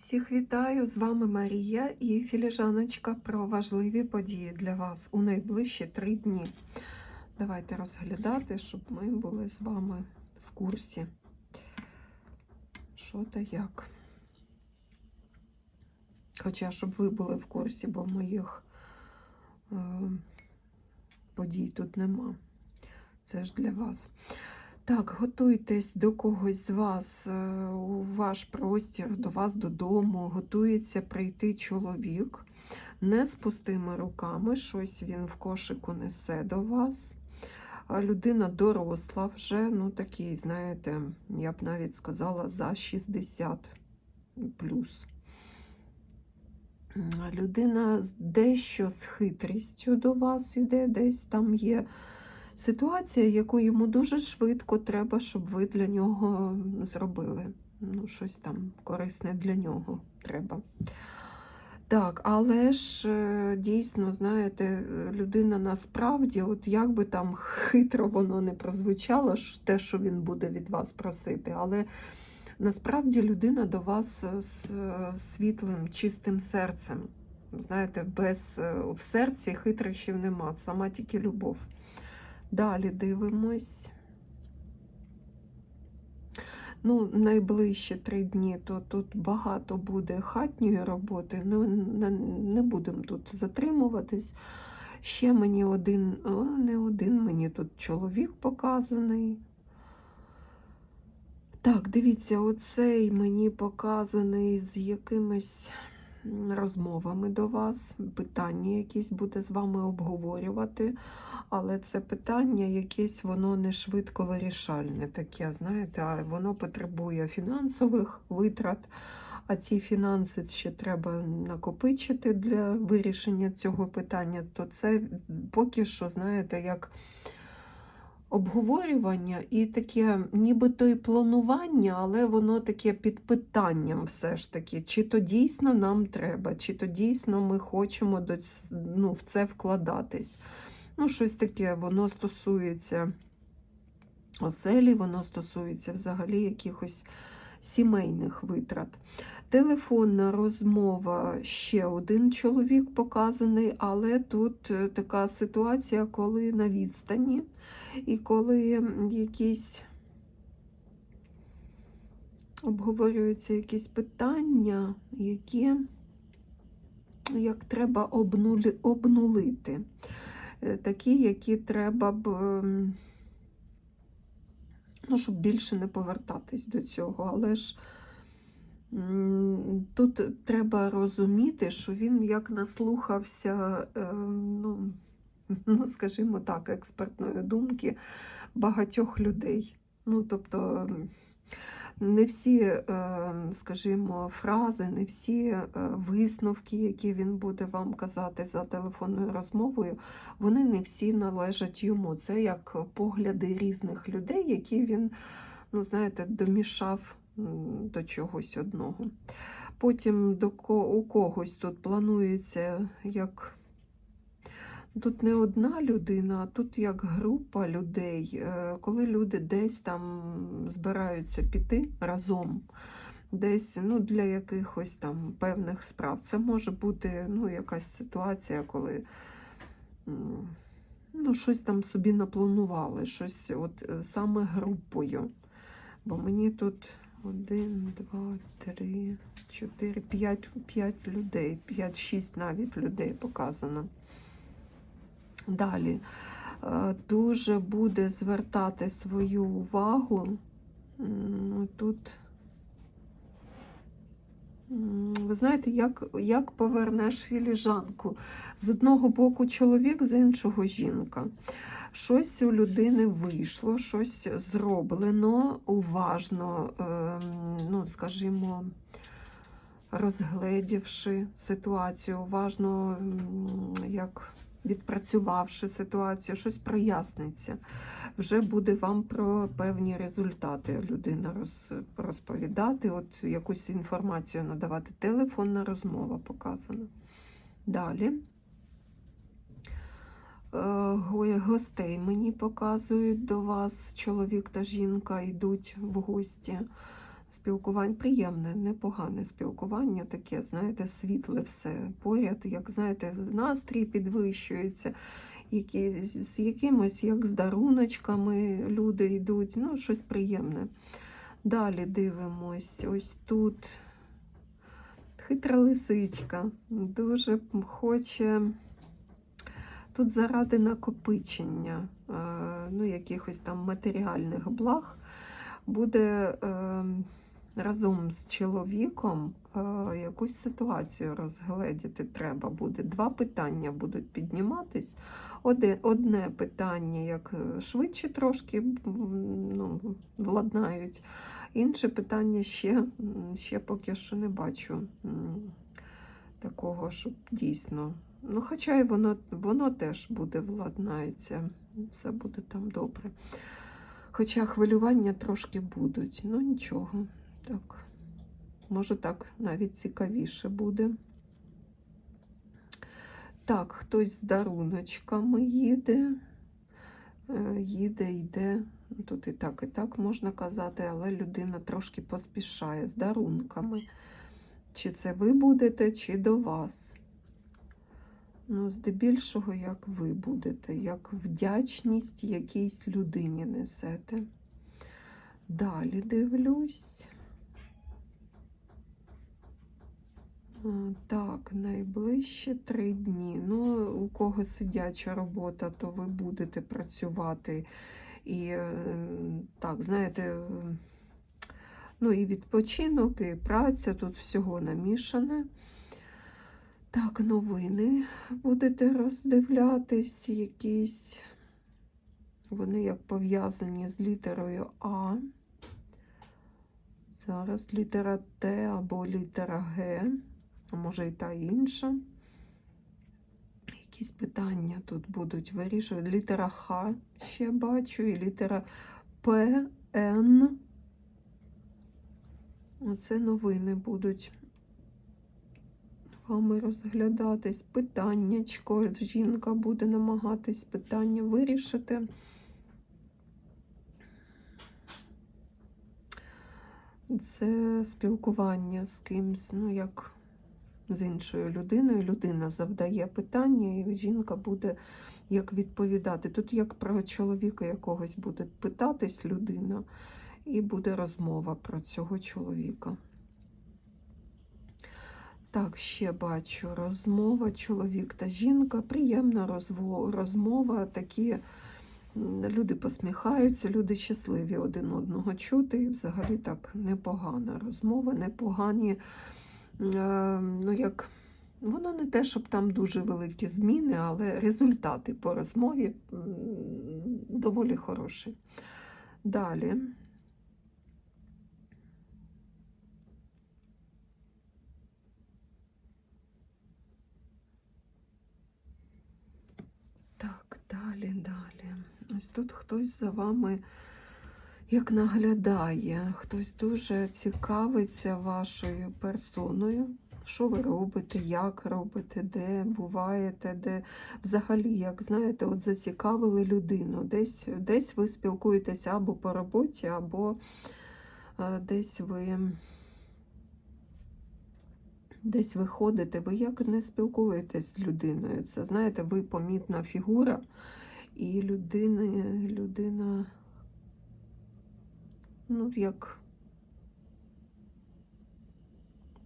Всіх вітаю! З вами Марія і філіжаночка про важливі події для вас у найближчі три дні. Давайте розглядати, щоб ми були з вами в курсі. Що та як. Хоча, щоб ви були в курсі, бо моїх е, подій тут нема. Це ж для вас. Так, готуйтесь до когось з вас е, у ваш простір, до вас додому. Готується прийти чоловік не з пустими руками, щось він в кошику несе до вас. Людина доросла вже, ну такий, знаєте, я б навіть сказала, за 60 плюс. Людина дещо з хитрістю до вас іде, десь там є ситуація, яку йому дуже швидко треба, щоб ви для нього зробили. Ну, щось там корисне для нього треба. Так, але ж е, дійсно, знаєте, людина насправді, от як би там хитро воно не прозвучало, те, що він буде від вас просити, але насправді людина до вас е, з е, світлим, чистим серцем. Знаєте, без в серці хитрощів нема, сама тільки любов. Далі дивимось. Ну, найближчі три дні, то тут багато буде хатньої роботи. Ну, не, будемо тут затримуватись. Ще мені один, о, не один, мені тут чоловік показаний. Так, дивіться, оцей мені показаний з якимись м, розмовами до вас, питання якісь буде з вами обговорювати, але це питання якесь, воно не швидко вирішальне таке, знаєте, а воно потребує фінансових витрат, а ці фінанси ще треба накопичити для вирішення цього питання, то це поки що, знаєте, як обговорювання і таке нібито і планування, але воно таке під питанням все ж таки, чи то дійсно нам треба, чи то дійсно ми хочемо до, ну, в це вкладатись. Ну, щось таке, воно стосується оселі, воно стосується взагалі якихось сімейних витрат. Телефонна розмова ще один чоловік показаний, але тут е, така ситуація, коли на відстані, і коли якісь обговорюються якісь питання, які як треба обнули, обнулити. Е, Такі, які треба б, ну, щоб більше не повертатись до цього. Але ж тут треба розуміти, що він як наслухався, ем, ну, ну, скажімо так, експертної думки багатьох людей. Ну, тобто, не всі, ем, скажімо, фрази, не всі е, висновки, які він буде вам казати за телефонною розмовою, вони не всі належать йому. Це як погляди різних людей, які він, ну, знаєте, домішав до чогось одного. Потім до у когось тут планується як. Тут не одна людина, а тут як група людей, Е, коли люди десь там збираються піти разом, десь ну, для якихось там певних справ. Це може бути ну, якась ситуація, коли ну, щось там собі напланували, щось от е, саме групою. Бо мені тут один, два, три, чотири, п'ять, людей, п'ять-шість навіть людей показано. Далі е, дуже буде звертати свою увагу. Тут, ви знаєте, як, як повернеш філіжанку? З одного боку чоловік, з іншого жінка. Щось у людини вийшло, щось зроблено уважно, ем, ну, скажімо, розгледівши ситуацію, уважно, як відпрацювавши ситуацію, щось проясниться. Вже буде вам про певні результати людина роз, розповідати, от якусь інформацію надавати. Телефонна розмова показана. Далі. Е, Гостей мені показують до вас, чоловік та жінка йдуть в гості спілкування, приємне, непогане спілкування, таке, знаєте, світле все поряд, як знаєте, настрій підвищується, які, з якимось, як з даруночками люди йдуть, ну, щось приємне. Далі дивимось, ось тут хитра лисичка, дуже хоче тут заради накопичення е, ну, якихось там матеріальних благ буде е, разом з чоловіком е, якусь ситуацію розгледіти треба буде. Два питання будуть підніматись. Одне, питання, як е, швидше трошки ну, владнають. Інше питання ще, ще поки що не бачу такого, щоб дійсно. Ну, хоча і воно, воно теж буде владнається, все буде там добре. Хоча хвилювання трошки будуть, ну нічого. Так, може так навіть цікавіше буде. Так, хтось з даруночками їде, е, їде, йде. Тут і так, і так можна казати, але людина трошки поспішає з дарунками. Чи це ви будете, чи до вас. Ну, здебільшого, як ви будете, як вдячність якійсь людині несете. Далі дивлюсь. А, Так, найближче три дні. Ну, у кого сидяча робота, то ви будете працювати. І е, так, знаєте, ну і відпочинок, і праця, тут всього намішане. Так, новини будете роздивлятись, якісь. Вони як пов'язані з літерою А. Зараз літера Т або літера Г, а може і та інша. Якісь питання тут будуть вирішувати. Літера Х ще бачу, і літера П, Н. Оце новини будуть вами розглядатись. Питаннячко. Жінка буде намагатись питання вирішити. Це спілкування з кимсь, ну як з іншою людиною. Людина завдає питання, і жінка буде як відповідати. Тут як про чоловіка якогось буде питатись людина, і буде розмова про цього чоловіка. Так, ще бачу розмова, чоловік та жінка, приємна розмова, такі люди посміхаються, люди щасливі один одного чути. І взагалі так непогана розмова, непогані. Е, Ну, як, воно не те, щоб там дуже великі зміни, але результати по розмові доволі хороші. Далі. Так, далі, далі. Ось тут хтось за вами як наглядає, хтось дуже цікавиться вашою персоною. Що ви робите, як робите, де буваєте, де взагалі, як знаєте, от зацікавили людину. Десь, десь ви спілкуєтеся або по роботі, або е, десь ви десь ви ходите, ви як не спілкуєтесь з людиною. Це, знаєте, ви помітна фігура, і людина, людина, ну, як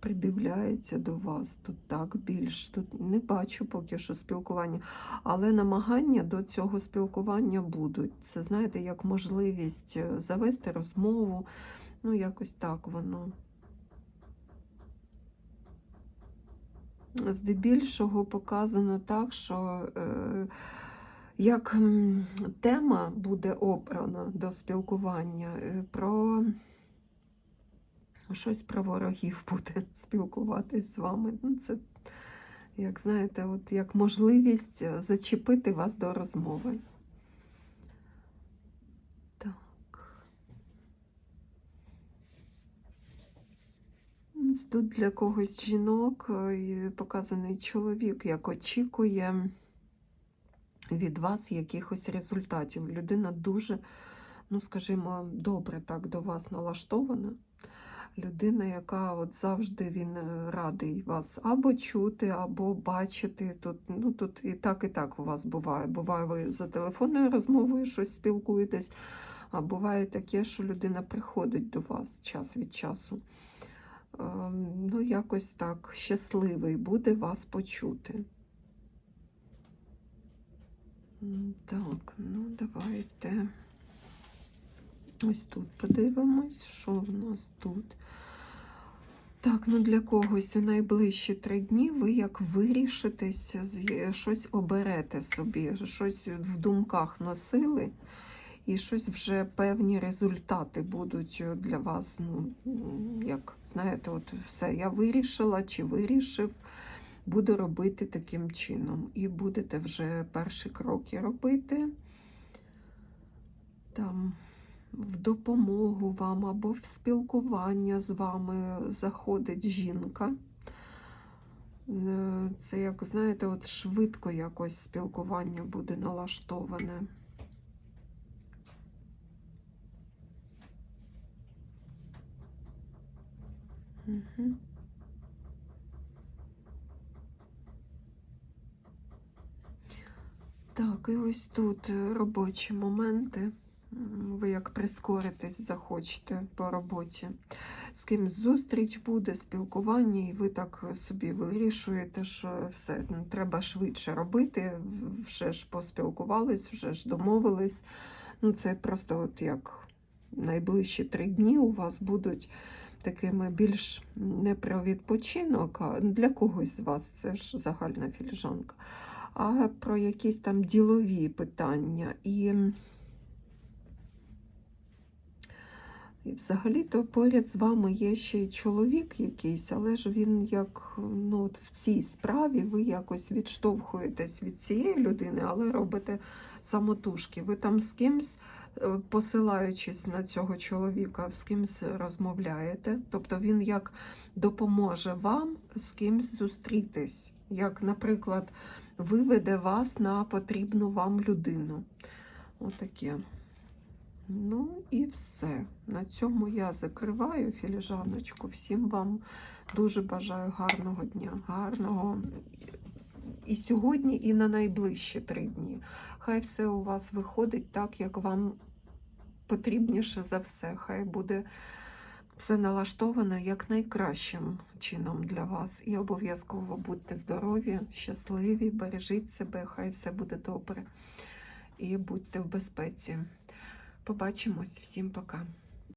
придивляється до вас. Тут так більш, тут не бачу поки що спілкування, але намагання до цього спілкування будуть. Це, знаєте, як можливість е, завести розмову, ну, якось так воно. здебільшого показано так, що е, як тема буде обрана до спілкування, е, про щось про ворогів буде спілкуватись з вами. Ну, це, як знаєте, от як можливість е, зачепити вас до розмови. Тут для когось жінок е, показаний чоловік, як очікує від вас якихось результатів. Людина дуже, ну скажімо, добре так до вас налаштована. людина, яка от завжди він е, радий вас або чути, або бачити. Тут, ну, тут і так, і так у вас буває. Буває, ви за телефонною розмовою щось спілкуєтесь, а буває таке, що людина приходить до вас час від часу. Ем, Ну, якось так щасливий буде вас почути. Так, ну давайте. Ось тут подивимось, що в нас тут. Так, ну для когось у найближчі три дні ви як вирішитесь, з- щось оберете собі, щось в думках носили, і щось вже певні результати будуть для вас. Ну, як знаєте, от все, я вирішила чи вирішив, буду робити таким чином. І будете вже перші кроки робити. Там в допомогу вам або в спілкування з вами заходить жінка. Е, Це, як знаєте, от швидко якось спілкування буде налаштоване. Угу. Так, і ось тут е, робочі моменти. Ви як прискоритесь, захочете по роботі. З кимсь зустріч буде, спілкування, і ви так собі вирішуєте, що все треба швидше робити. Вже ж поспілкувались, вже ж домовились. Ну, це просто от як найближчі три дні у вас будуть такими більш не про відпочинок, а для когось з вас це ж загальна філіжанка, а про якісь там ділові питання. І І взагалі-то поряд з вами є ще й чоловік якийсь, але ж він як ну, от в цій справі ви якось відштовхуєтесь від цієї людини, але робите самотужки. Ви там з кимсь, е, посилаючись на цього чоловіка, з кимсь розмовляєте. Тобто він як допоможе вам з кимсь зустрітись. Як, наприклад, виведе вас на потрібну вам людину. Отаке. Ну і все. На цьому я закриваю філіжаночку. Всім вам дуже бажаю гарного дня, гарного і сьогодні, і на найближчі три дні. Хай все у вас виходить так, як вам потрібніше за все. Хай буде все налаштовано як найкращим чином для вас. І обов'язково будьте здорові, щасливі, бережіть себе, хай все буде добре. І будьте в безпеці. Побачимось. Всім пока.